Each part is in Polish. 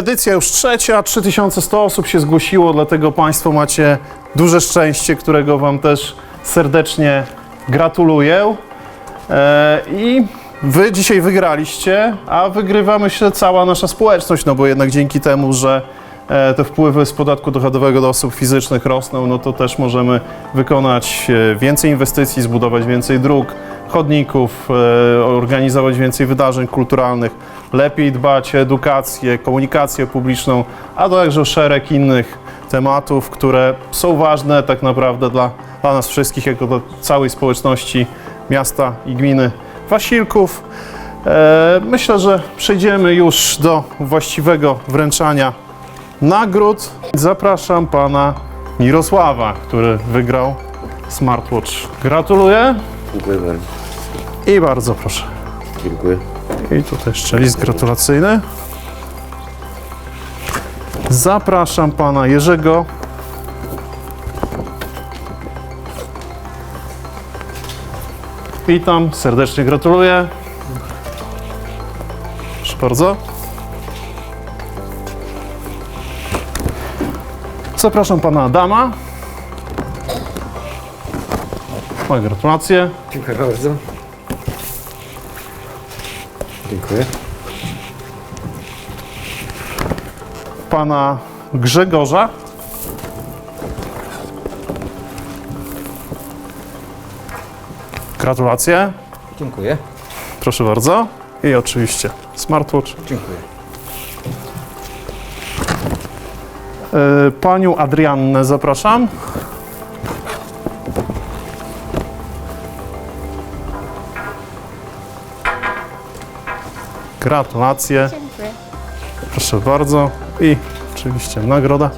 Edycja już trzecia, 3100 osób się zgłosiło, dlatego Państwo macie duże szczęście, którego Wam też serdecznie gratuluję. E, I Wy dzisiaj wygraliście, a wygrywa myślę cała nasza społeczność, no bo jednak dzięki temu, że e, te wpływy z podatku dochodowego do osób fizycznych rosną, no to też możemy wykonać e, więcej inwestycji, zbudować więcej dróg, chodników, e, organizować więcej wydarzeń kulturalnych, lepiej dbać o edukację, komunikację publiczną, a także szereg innych tematów, które są ważne tak naprawdę dla, dla nas wszystkich, jako dla całej społeczności miasta i gminy Wasilków. E, myślę, że przejdziemy już do właściwego wręczania nagród. Zapraszam pana Mirosława, który wygrał smartwatch. Gratuluję Dziękuję bardzo. I bardzo proszę. Dziękuję. I tutaj jeszcze list gratulacyjny. Zapraszam pana Jerzego. Witam, serdecznie gratuluję. Proszę bardzo. Zapraszam pana Adama. Moje gratulacje. Dziękuję bardzo. Dziękuję. pana Grzegorza. Gratulacje, Dziękuję. proszę bardzo. I oczywiście smartwatch. Dziękuję. E, Panią Adriannę zapraszam. Gratulacje. Dziękuję. Proszę bardzo. I oczywiście nagroda.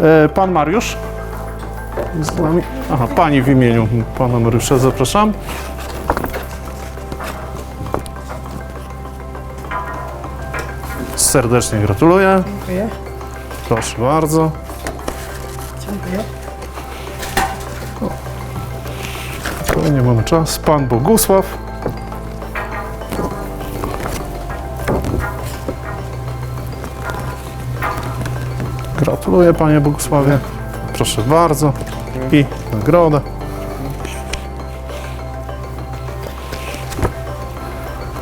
E, Pan Mariusz? Z nami? Aha, pani w imieniu pana Mariusza, zapraszam. Serdecznie gratuluję. Dziękuję. Proszę bardzo. Dziękuję. Nie mamy czas. Pan Bogusław. Gratuluję panie Bogusławie. Proszę bardzo. I nagroda.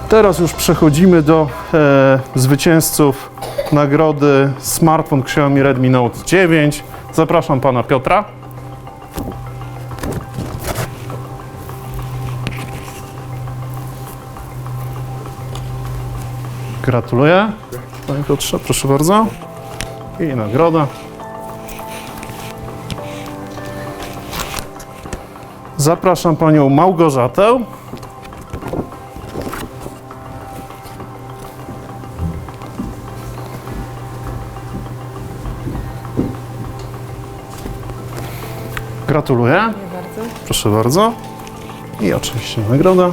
Teraz już przechodzimy do e, zwycięzców nagrody smartfon Xiaomi Redmi Note 9. Zapraszam pana Piotra. Gratuluję. Panie Piotrze, proszę bardzo. I nagroda. Zapraszam panią Małgorzatę. Gratuluję. Proszę bardzo. I oczywiście nagroda.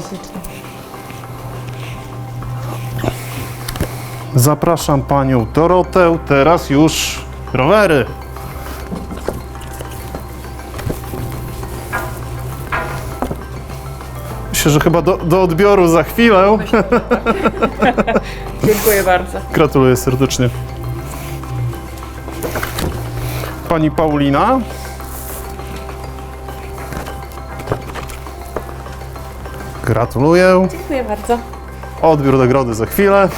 Zapraszam panią Dorotę. Teraz już rowery. Myślę, że chyba do, do odbioru za chwilę. Dziękuję bardzo. Gratuluję serdecznie. Pani Paulina. Gratuluję. Dziękuję bardzo. Odbiór nagrody za chwilę.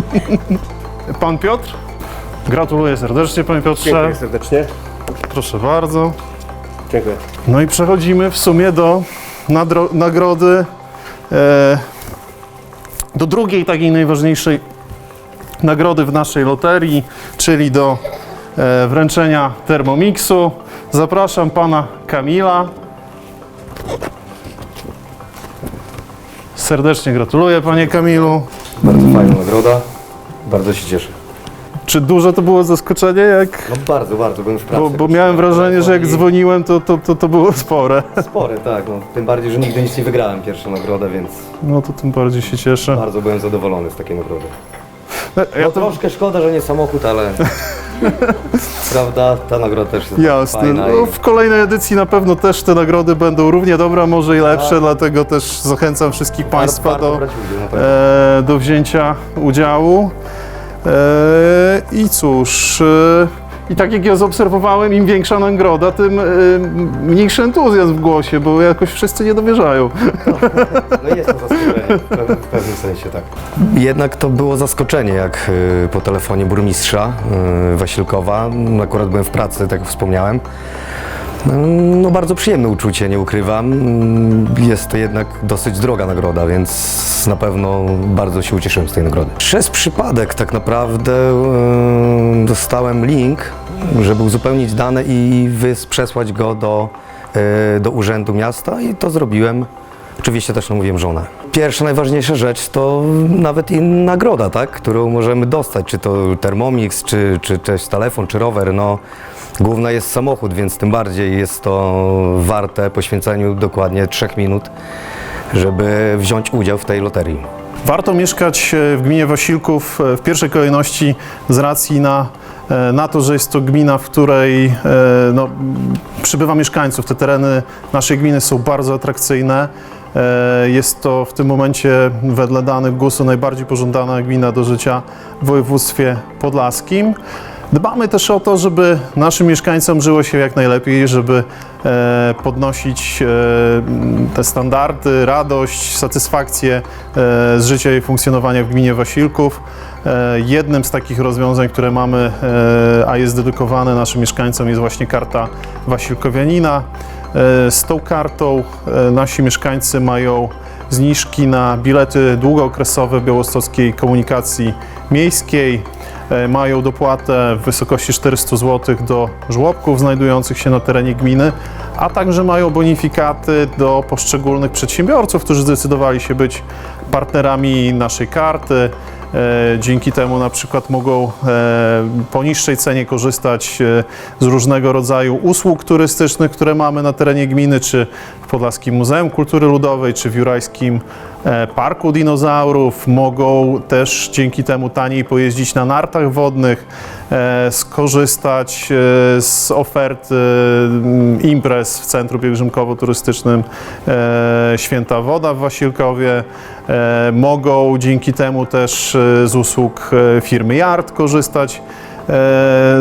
Pan Piotr? Gratuluję serdecznie, panie Piotrze. Dziękuję serdecznie. Proszę bardzo. Dziękuję. No i przechodzimy w sumie do nagrody, e, do drugiej takiej najważniejszej nagrody w naszej loterii, czyli do e, wręczenia Thermomixu. Zapraszam pana Kamila. Serdecznie gratuluję panie Kamilu. Bardzo fajna nagroda. Bardzo się cieszę. Czy duże to było zaskoczenie, jak... No bardzo, bardzo. Byłem w pracy. Bo, bo miałem wrażenie, że jak dzwoniłem, to, to, to, to było spore. Spore, tak. No, tym bardziej, że nigdy nic nie wygrałem pierwszą nagrodę, więc No to tym bardziej się cieszę. bardzo byłem zadowolony z takiej nagrody. Ja No to, troszkę szkoda, że nie samochód, ale Prawda, ta nagroda też jest Jasne. fajna. No, i- w kolejnej edycji na pewno też te nagrody będą równie dobre, a może i lepsze, dlatego też zachęcam wszystkich Państwa warto do, brać udział, na pewno. e, do wzięcia udziału. E, I cóż, e, i tak jak ja zaobserwowałem, im większa nagroda, tym e, mniejszy entuzjazm w głosie, bo jakoś wszyscy nie dowierzają. No jest to zaskoczenie, w pewnym, w pewnym sensie tak. Jednak to było zaskoczenie, jak y, po telefonie burmistrza y, Wasilkowa, akurat byłem w pracy, tak jak wspomniałem. No bardzo przyjemne uczucie, nie ukrywam. Jest to jednak dosyć droga nagroda, więc na pewno bardzo się ucieszyłem z tej nagrody. Przez przypadek tak naprawdę y, dostałem link, żeby uzupełnić dane i przesłać go do, y, do Urzędu Miasta i to zrobiłem. Oczywiście też namówiłem żonę. Pierwsza, najważniejsza rzecz to nawet i nagroda, tak, którą możemy dostać, czy to Thermomix, czy, czy też telefon, czy rower, no główna jest samochód, więc tym bardziej jest to warte poświęceniu dokładnie trzech minut, żeby wziąć udział w tej loterii. Warto mieszkać e, w gminie Wasilków e, w pierwszej kolejności z racji na, e, na to, że jest to gmina, w której no, przybywa mieszkańców. Te tereny naszej gminy są bardzo atrakcyjne. E, Jest to w tym momencie wedle danych GUS-u najbardziej pożądana gmina do życia w województwie podlaskim. Dbamy też o to, żeby naszym mieszkańcom żyło się jak najlepiej, żeby e, podnosić e, te standardy, radość, satysfakcję z życia i funkcjonowania w gminie Wasilków. Jednym z takich rozwiązań, które mamy, a jest dedykowane naszym mieszkańcom, jest właśnie karta Wasilkowianina. E, z tą kartą e, nasi mieszkańcy mają zniżki na bilety długookresowe białostockiej komunikacji miejskiej. E, Mają dopłatę w wysokości 400 zł do żłobków znajdujących się na terenie gminy, a także mają bonifikaty do poszczególnych przedsiębiorców, którzy zdecydowali się być partnerami naszej karty. E, Dzięki temu na przykład mogą e, po niższej cenie korzystać e, z różnego rodzaju usług turystycznych, które mamy na terenie gminy, czy w Podlaskim Muzeum Kultury Ludowej, czy w Jurajskim Parku Dinozaurów. Mogą też dzięki temu taniej pojeździć na nartach wodnych, e, skorzystać e, z oferty mm, imprez w Centrum Pielgrzymkowo-Turystycznym e, Święta Woda w Wasilkowie. E, Mogą dzięki temu też e, z usług e, firmy Yard korzystać e,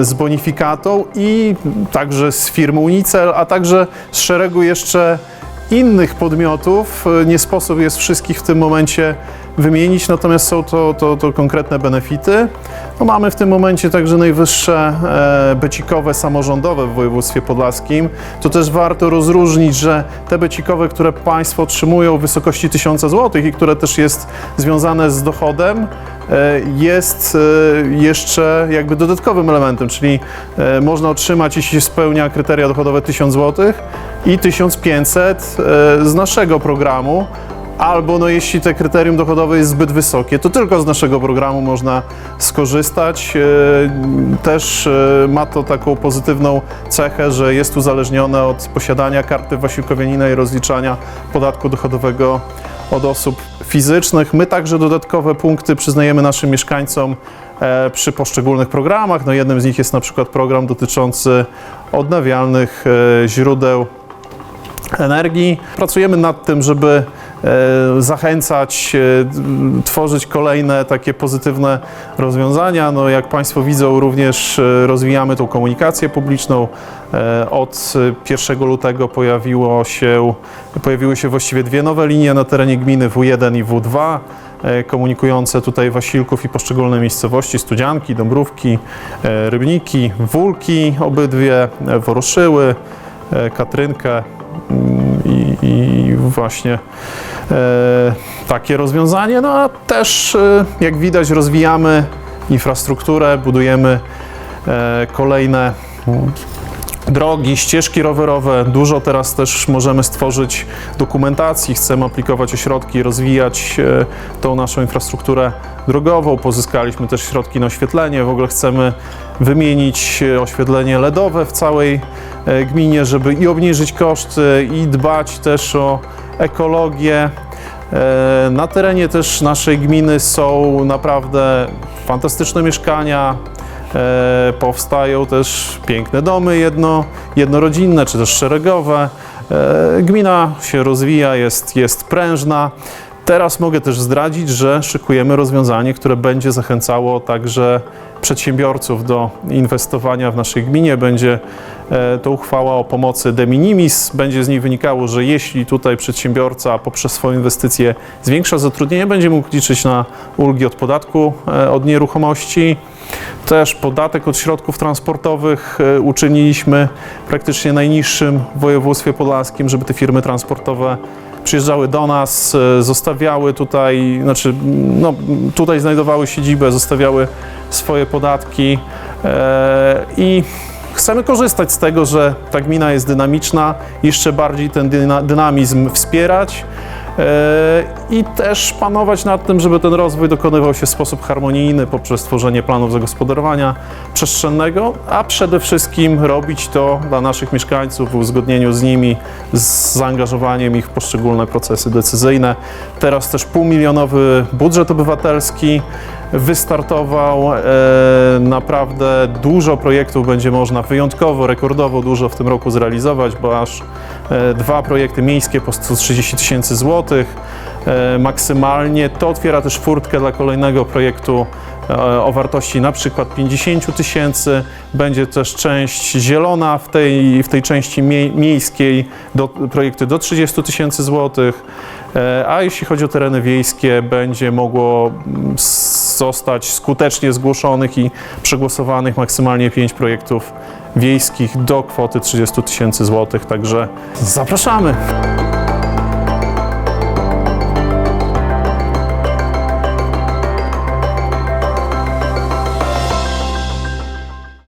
z bonifikatą i także z firmy Unicel, a także z szeregu jeszcze innych podmiotów. E, Nie sposób jest wszystkich w tym momencie wymienić, natomiast są to, to, to konkretne benefity. No mamy w tym momencie także najwyższe e, becikowe samorządowe w województwie podlaskim. To też warto rozróżnić, że te becikowe, które Państwo otrzymują w wysokości 1000 zł i które też jest związane z dochodem, jest e, jeszcze jakby dodatkowym elementem, czyli e, można otrzymać, jeśli spełnia kryteria dochodowe 1000 zł i 1500 e, z naszego programu. Albo no, jeśli te kryterium dochodowe jest zbyt wysokie, to tylko z naszego programu można skorzystać. E, Też e, ma to taką pozytywną cechę, że jest uzależnione od posiadania karty Wasilkowianina i rozliczania podatku dochodowego od osób fizycznych. My także dodatkowe punkty przyznajemy naszym mieszkańcom e, przy poszczególnych programach. No, jednym z nich jest na przykład program dotyczący odnawialnych e, źródeł energii. Pracujemy nad tym, żeby e, zachęcać, tworzyć kolejne takie pozytywne rozwiązania. No, jak Państwo widzą, również rozwijamy tą komunikację publiczną. E, Od e, 1 lutego pojawiło się, pojawiły się właściwie dwie nowe linie na terenie gminy W1 i W2 e, komunikujące tutaj Wasilków i poszczególne miejscowości, Studzianki, Dąbrówki, e, Rybniki, Wólki obydwie, Woroszyły, Katrynkę mm, i, i właśnie takie rozwiązanie. No a też, jak widać, rozwijamy infrastrukturę, budujemy kolejne mm, drogi, ścieżki rowerowe. Dużo teraz też możemy stworzyć dokumentacji, chcemy aplikować ośrodki, rozwijać e, tą naszą infrastrukturę drogową. Pozyskaliśmy też środki na oświetlenie. W ogóle chcemy wymienić e, oświetlenie LEDowe w całej e, gminie, żeby i obniżyć koszty, i dbać też o ekologię. Na terenie też naszej gminy są naprawdę fantastyczne mieszkania, E, powstają też piękne domy jedno, jednorodzinne czy też szeregowe. E, gmina się rozwija, jest, jest prężna. Teraz mogę też zdradzić, że szykujemy rozwiązanie, które będzie zachęcało także przedsiębiorców do inwestowania w naszej gminie. Będzie e, to uchwała o pomocy de minimis. Będzie z niej wynikało, że jeśli tutaj przedsiębiorca poprzez swoją inwestycję zwiększa zatrudnienie, będzie mógł liczyć na ulgi od podatku e, od nieruchomości. Też podatek od środków transportowych e, uczyniliśmy praktycznie najniższym w województwie podlaskim, żeby te firmy transportowe przyjeżdżały do nas, e, zostawiały tutaj, znaczy no, tutaj znajdowały siedzibę, zostawiały swoje podatki e, i chcemy korzystać z tego, że ta gmina jest dynamiczna, jeszcze bardziej ten dyna, dynamizm wspierać i też panować nad tym, żeby ten rozwój dokonywał się w sposób harmonijny poprzez tworzenie planów zagospodarowania przestrzennego, a przede wszystkim robić to dla naszych mieszkańców w uzgodnieniu z nimi, z zaangażowaniem ich w poszczególne procesy decyzyjne. Teraz też półmilionowy budżet obywatelski wystartował. E, naprawdę dużo projektów będzie można wyjątkowo, rekordowo dużo w tym roku zrealizować, bo aż e, dwa projekty miejskie po 130 tysięcy złotych e, maksymalnie. To otwiera też furtkę dla kolejnego projektu o wartości na przykład 50 tysięcy. Będzie też część zielona w tej, w tej części mie- miejskiej, do, projekty do 30 tysięcy złotych. A jeśli chodzi o tereny wiejskie, będzie mogło mm, s- zostać skutecznie zgłoszonych i przegłosowanych maksymalnie 5 projektów wiejskich do kwoty 30 tysięcy złotych. Także zapraszamy.